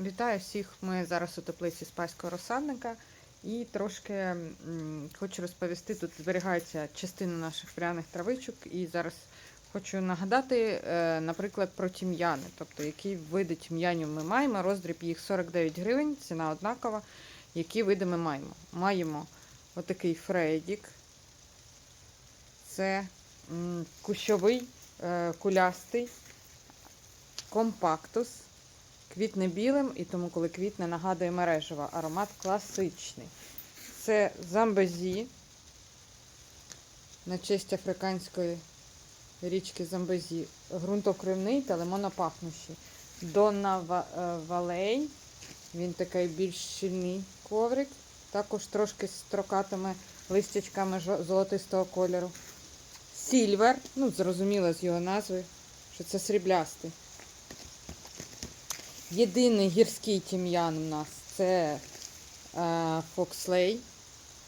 Вітаю всіх! Ми зараз у теплиці спаського розсадника і трошки хочу розповісти, тут зберігається частина наших пряних травичок, і зараз хочу нагадати, е, наприклад, про тім'яни, тобто які види тім'янів ми маємо. Роздріб їх 49 гривень, ціна однакова. Які види ми маємо? Маємо отакий фрейдік. Це кущовий, е, кулястий, компактус. Квітне білим, і тому, коли квітне, нагадує мережево. Аромат класичний. Це замбезі на честь африканської річки Замбезі. Грунтокривний та лимонопахнущий. Донна Валей. Він такий більш щільний коврик. Також трошки з строкатими листячками золотистого кольору. Сільвер, ну, зрозуміло з його назви, що це сріблястий. Єдиний гірський тім'ян у нас це е, Фокслей.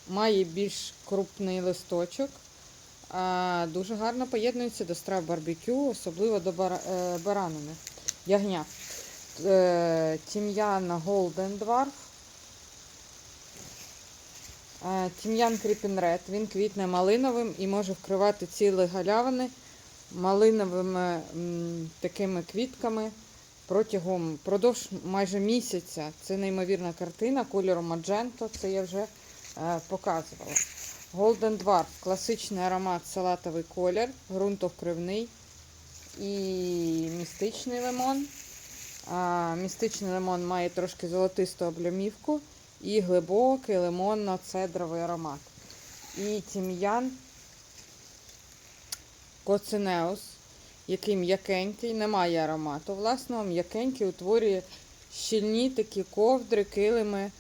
Має більш крупний листочок. Е, дуже гарно поєднується до страв барбекю, особливо до бара, е, баранини. Ягня. Е, тім'ян Golden Dwarf. Е, тім'ян Red. Він квітне малиновим і може вкривати цілі галявини малиновими м, такими квітками протягом продовж майже місяця. Це неймовірна картина кольору Мадженто, це я вже е, показувала. Golden Dwarf класичний аромат, салатовий колір, ґрунтовкривний і містичний лимон. А, містичний лимон має трошки золотисту облямівку і глибокий лимонно-цедровий аромат. І тім'ян коцинеус який м'якенький, немає аромату. Власного м'якенький утворює щільні такі ковдри, килими.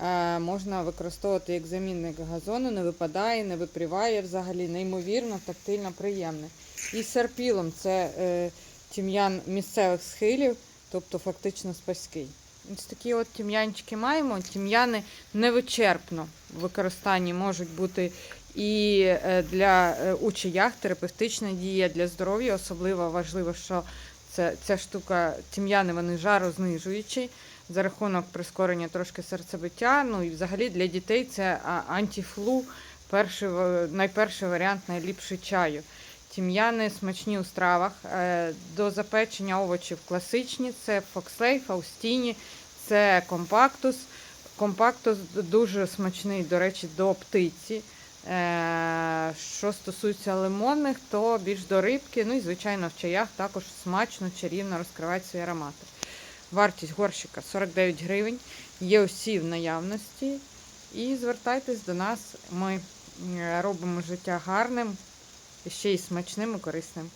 Е, можна використовувати як замінник газону, не випадає, не випріває взагалі, неймовірно, тактильно приємний. І серпілом це е, тім'ян місцевих схилів, тобто фактично спаський. Ось такі от тім'янчики маємо. Тім'яни невичерпно в використанні можуть бути і е, для е, у терапевтична дія для здоров'я. Особливо важливо, що це, ця штука тім'яни вони жарознижуючі за рахунок прискорення трошки серцебиття. Ну і взагалі для дітей це а, антифлу, перший, найперший варіант найліпший чаю. Тім'яни смачні у стравах. Е, До запечення овочів класичні це фокслей, фаустіні, це компактус. Компактус дуже смачний, до речі, до птиці. Е, Що стосується лимонних, то більш до рибки. Ну і, звичайно, в чаях також смачно, чарівно розкривають свої аромати. Вартість горщика 49 гривень. Є усі в наявності. І звертайтесь до нас. Ми е, робимо життя гарним, ще й смачним і корисним.